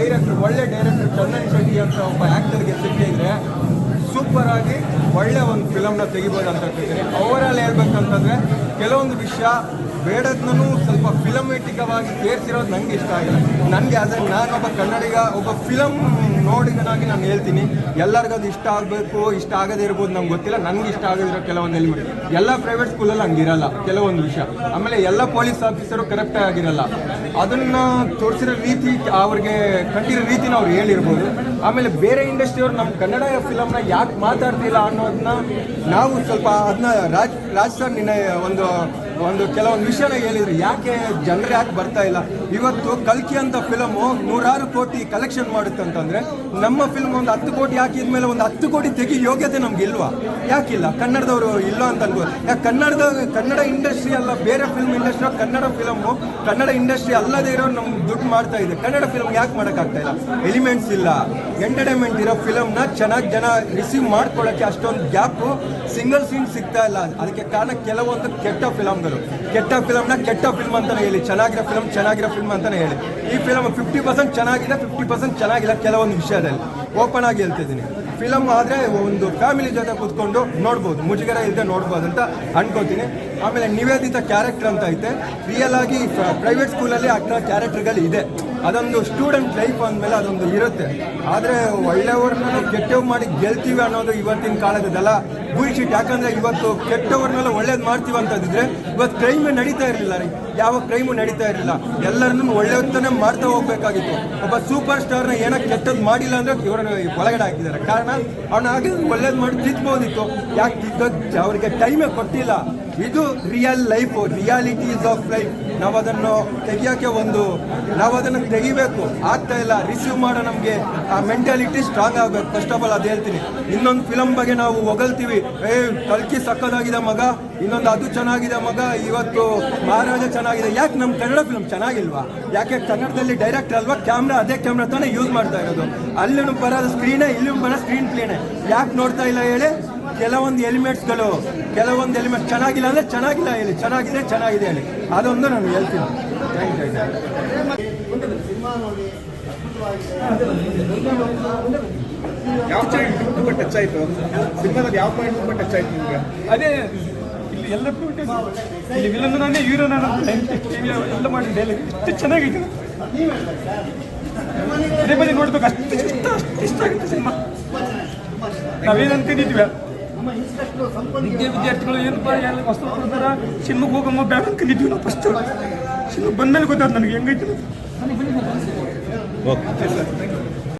Director, ಒಳ್ಳೆ director Chandan Shetty ಅಂತ ಒಬ್ಬ ಆ್ಯಕ್ಟರ್ಗೆ ಸಿಕ್ಕಿದ್ರೆ ಸೂಪರ್ ಆಗಿ ಒಳ್ಳೆ ಒಂದು ಫಿಲಮ್ನ ತೆಗಿಬೋದು ಅಂತ ಹೇಳ್ತಿದ್ದೀನಿ. ಓವರಾಲ್ ಹೇಳ್ಬೇಕಂತಂದ್ರೆ ಕೆಲವೊಂದು ವಿಷಯ ಬೇಡದ್ನೂ ಸ್ವಲ್ಪ ಫಿಲಮೆಟಿಕವಾಗಿ ಸೇರಿಸಿರೋದು ನಂಗೆ ಇಷ್ಟ ಆಗಿಲ್ಲ. ನನಗೆ ಅದೇ ನಾನೊಬ್ಬ ಕನ್ನಡಿಗ, ಒಬ್ಬ ಫಿಲಮ್ ನೋಡಿದನಾಗಿ ನಾನು ಹೇಳ್ತೀನಿ. ಎಲ್ಲರಿಗೂ ಅದು ಇಷ್ಟ ಆಗಬೇಕು, ಇಷ್ಟ ಆಗದೇ ಇರ್ಬೋದು ನಂಗೆ ಗೊತ್ತಿಲ್ಲ. ನನಗೆ ಇಷ್ಟ ಆಗದಿರೋ ಕೆಲವೊಂದು ಎಲಿಮೆಂಟ್ ಎಲ್ಲ ಪ್ರೈವೇಟ್ ಸ್ಕೂಲಲ್ಲಿ ಹಂಗಿರಲ್ಲ ಕೆಲವೊಂದು ವಿಷಯ. ಆಮೇಲೆ ಎಲ್ಲ ಪೊಲೀಸ್ ಆಫೀಸರು ಕರೆಕ್ಟಾಗಿ ಆಗಿರಲ್ಲ. ಅದನ್ನು ತೋರಿಸಿರೋ ರೀತಿ ಅವ್ರಿಗೆ ಕಂಡಿರೋ ರೀತಿನ ಅವ್ರು ಹೇಳಿರ್ಬೋದು. ಆಮೇಲೆ ಬೇರೆ ಇಂಡಸ್ಟ್ರಿಯವರು ನಮ್ಮ ಕನ್ನಡ ಫಿಲಮ್ನ ಯಾಕೆ ಮಾತಾಡ್ತಿಲ್ಲ ಅನ್ನೋದನ್ನ ನಾವು ಸ್ವಲ್ಪ ಅದನ್ನ ರಾಜ್ ರಾಜ್ ಸರ್ ನಿನ್ನೆ ಒಂದು ಒಂದು ಕೆಲವೊಂದು ವಿಷಯನ ಹೇಳಿದ್ರು. ಯಾಕೆ ಜನರು ಯಾಕೆ ಬರ್ತಾ ಇಲ್ಲ? ಇವತ್ತು ಕಲ್ಕಿ ಅಂತ ಫಿಲಮು ನೂರಾರು ಕೋಟಿ ಕಲೆಕ್ಷನ್ ಮಾಡುತ್ತೆ ಅಂತಂದ್ರೆ ನಮ್ಮ ಫಿಲ್ಮ್ ಒಂದು ಹತ್ತು ಕೋಟಿ ಹಾಕಿದ್ಮೇಲೆ ಒಂದು ಹತ್ತು ಕೋಟಿ ತೆಗಿ ಯೋಗ್ಯತೆ ನಮ್ಗೆ ಇಲ್ವಾ? ಯಾಕಿಲ್ಲ? ಕನ್ನಡದವರು ಇಲ್ಲ ಅಂತ ಅನ್ಬೋದು ಯಾಕೆ ಕನ್ನಡದ, ಕನ್ನಡ ಇಂಡಸ್ಟ್ರಿ ಅಲ್ಲ, ಬೇರೆ film industry Kannada film Kannada industry ಅಲ್ಲದೇ ಇರೋ ನಮ್ಗೆ ದುಡ್ಡು ಮಾಡ್ತಾ ಇದೆ. ಕನ್ನಡ ಫಿಲ್ಮ್ ಯಾಕೆ ಮಾಡೋಕ್ಕಾಗ್ತಾ ಇಲ್ಲ? ಎಲಿಮೆಂಟ್ಸ್ ಇಲ್ಲ. ಎಂಟರ್ಟೈನ್ಮೆಂಟ್ ಇರೋ ಫಿಲಮ್ನ ಚೆನ್ನಾಗಿ ಜನ ರಿಸೀವ್ ಮಾಡ್ಕೊಳ್ಳೋಕ್ಕೆ ಅಷ್ಟೊಂದು ಗ್ಯಾಪು ಸಿಂಗಲ್ ಸೀನ್ ಸಿಗ್ತಾ ಇಲ್ಲ. ಅದಕ್ಕೆ ಕಾರಣ ಕೆಲವೊಂದು ಕೆಟ್ಟ ಫಿಲಮ್ಗಳು ಕೆಟ್ಟ ಫಿಲಮ್ನ ಕೆಟ್ಟ ಫಿಲ್ಮ್ ಅಂತಾನೆ ಹೇಳಿ. ಚೆನ್ನಾಗಿರೋ ಫಿಲಮ್ ಚೆನ್ನಾಗಿರೋ ಫಿಲ್ಮ್ ಅಂತಾನೆ ಹೇಳಿ. ಈ ಫಿಲಮ್ ಫಿಫ್ಟಿ ಪರ್ಸೆಂಟ್ ಚೆನ್ನಾಗಿದೆ ಫಿಫ್ಟಿ ಪರ್ಸೆಂಟ್ ಚೆನ್ನಾಗಿಲ್ಲ ಕೆಲವೊಂದು ವಿಷಯದಲ್ಲಿ. ಓಪನ್ ಆಗಿ ಹೇಳ್ತಿದ್ದೀನಿ. ಫಿಲಮ್ ಆದರೆ ಒಂದು ಫ್ಯಾಮಿಲಿ ಜೊತೆ ಕೂತ್ಕೊಂಡು ನೋಡ್ಬೋದು. ಮುಜುಗರ ಇಲ್ಲದೆ ನೋಡ್ಬೋದು ಅಂತ ಅನ್ಕೋತೀನಿ. ಆಮೇಲೆ ನಿವೇದಿತ ಕ್ಯಾರೆಕ್ಟರ್ ಅಂತ ಐತೆ. ರಿಯಲ್ ಆಗಿ ಪ್ರೈವೇಟ್ ಸ್ಕೂಲಲ್ಲಿ ಆಗ್ತಾ ಕ್ಯಾರೆಕ್ಟರ್ಗಳು ಇದೆ ಅದೊಂದು ಸ್ಟೂಡೆಂಟ್ ಲೈಫ್ ಅಂದಮೇಲೆ ಅದೊಂದು ಇರುತ್ತೆ. ಆದರೆ ಒಳ್ಳೆಯವ್ರನ್ನ ಕೆಟ್ಟವ್ರು ಕೆಟ್ಟವ್ ಮಾಡಿ ಗೆಲ್ತೀವಿ ಅನ್ನೋದು ಇವತ್ತಿನ ಕಾಲದಲ್ಲ ಬುಲ್ಶಿಟ್ ಯಾಕಂದ್ರೆ ಇವತ್ತು ಕೆಟ್ಟವ್ರನ್ನೆಲ್ಲ ಒಳ್ಳೇದು ಮಾಡ್ತೀವಿ ಅಂತಂದಿದ್ರೆ ಇವತ್ತು ಕ್ರೈಮ್ ನಡೀತಾ ಇರಲಿಲ್ಲ ರೀ. ಯಾವ ಕ್ರೈಮು ನಡೀತಾ ಇರಲಿಲ್ಲ. ಎಲ್ಲರನ್ನೂ ಒಳ್ಳೆಯದನ್ನೇ ಮಾಡ್ತಾ ಹೋಗ್ಬೇಕಾಗಿತ್ತು. ಒಬ್ಬ ಸೂಪರ್ ಸ್ಟಾರ್ನ ಏನೋ ಕೆಟ್ಟದ್ದು ಮಾಡಿಲ್ಲ ಅಂದ್ರೆ ಇವರನ್ನು ಒಳಗಡೆ ಹಾಕಿದ್ದಾರೆ. ಕಾರಣ ಅವ್ನ ಹಾಗೆ ಒಳ್ಳೇದು ಮಾಡಿ ತಿದ್ಬೋದಿತ್ತು. ಯಾಕೆ ತಿದ್ದೋದು? ಅವರಿಗೆ ಟೈಮೇ ಕೊಟ್ಟಿಲ್ಲ. ಇದು real life realities of life ನಾವು ಅದನ್ನು ತೆಗಿಯೋಕ್ಕೆ ಒಂದು ನಾವು ಅದನ್ನು ತೆಗಿಬೇಕು. ಆಗ್ತಾ ಇಲ್ಲ. ರಿಸೀವ್ ಮಾಡೋ ನಮಗೆ ಆ ಮೆಂಟಾಲಿಟಿ ಸ್ಟ್ರಾಂಗ್ ಆಗಬೇಕು. ಫಸ್ಟ್ ಆಫ್ ಆಲ್ ಅದು ಹೇಳ್ತೀನಿ. ಇನ್ನೊಂದು ಫಿಲಮ್ ಬಗ್ಗೆ ನಾವು ಹೊಗಳ್ತೀವಿ. ಏ, ಕಲ್ಕಿ ಸಕ್ಕದಾಗಿದೆ ಮಗ. ಇನ್ನೊಂದು ಅದು ಚೆನ್ನಾಗಿದೆ ಮಗ. ಇವತ್ತು ಮಹಾರಾಜ ಚೆನ್ನಾಗಿದೆ. ಯಾಕೆ ನಮ್ಮ ಕನ್ನಡ ಫಿಲಮ್ ಚೆನ್ನಾಗಿಲ್ವಾ? ಯಾಕೆ ಕನ್ನಡದಲ್ಲಿ ಡೈರೆಕ್ಟರ್ ಅಲ್ವಾ? ಕ್ಯಾಮ್ರಾ ಅದೇ ಕ್ಯಾಮ್ರಾ ತಾನೇ ಯೂಸ್ ಮಾಡ್ತಾ ಇರೋದು. ಅಲ್ಲಿನೂ ಬರೋದು ಸ್ಕ್ರೀನೇ ಇಲ್ಲೂ ಬರೋ ಸ್ಕ್ರೀನ್ ಪ್ಲೇನೇ ಯಾಕೆ ನೋಡ್ತಾ ಇಲ್ಲ ಹೇಳಿ? ಕೆಲವೊಂದು ಎಲಿಮೆಂಟ್ಸ್ಗಳು ಕೆಲವೊಂದು ಎಲಿಮೆಂಟ್ ಚೆನ್ನಾಗಿಲ್ಲ ಅಂದರೆ ಚೆನ್ನಾಗಿಲ್ಲ ಹೇಳಿ ಚೆನ್ನಾಗಿದೆ ಚೆನ್ನಾಗಿದೆ ಹೇಳಿ. ಅದೊಂದು ನಾನು ಹೇಳ್ತೀನಿ. ಥ್ಯಾಂಕ್ ಯು ಯಾವ ಪಾಯಿಂಟ್ ತುಂಬ ಟಚ್ ಆಯಿತು? ಸಿನಿಮಾದಲ್ಲಿ ಯಾವ ಪಾಯಿಂಟ್ ತುಂಬ ಟಚ್ ಆಯ್ತು ನಿಮಗೆ? ಅದೇ ಇಲ್ಲಿ ಎಲ್ಲ ಇಲ್ಲಿ ವಿಲನ್ ನಾನೇ ಹೀರೋ ನಾನು ಎಲ್ಲ ಮಾಡಿ ಡೈಲಿ ಇಷ್ಟು ಚೆನ್ನಾಗಿದೆ. ಬರೀ ನೋಡ್ಬೇಕು ಅಷ್ಟು ಇಷ್ಟ ಅಷ್ಟು ಇಷ್ಟ ಆಗುತ್ತೆ ಸಿನಿಮಾ. ನಾವೇನು ಅನ್ಕೊಂಡಿದ್ವಿ ವಿದ್ಯೆ ವಿದ್ಯಾರ್ಥಿಗಳು ಏನಪ್ಪ ಎಲ್ಲ ವಸ್ತು ಕೊಡ್ತಾರ? ಸಿನಿಮಾಗೆ ಹೋಗಮ್ಮ ಬ್ಯಾಡ ಅನ್ಕೊಂಡಿದ್ವಿ ನಾವು ಫಸ್ಟ್ ಸಿನಿಮಾ ಬಂದ್ಮೇಲೆ ಗೊತ್ತಾಯ್ತು ನನಗೆ ಹೆಂಗೈತಿ ಓಕೆ. ಸರ್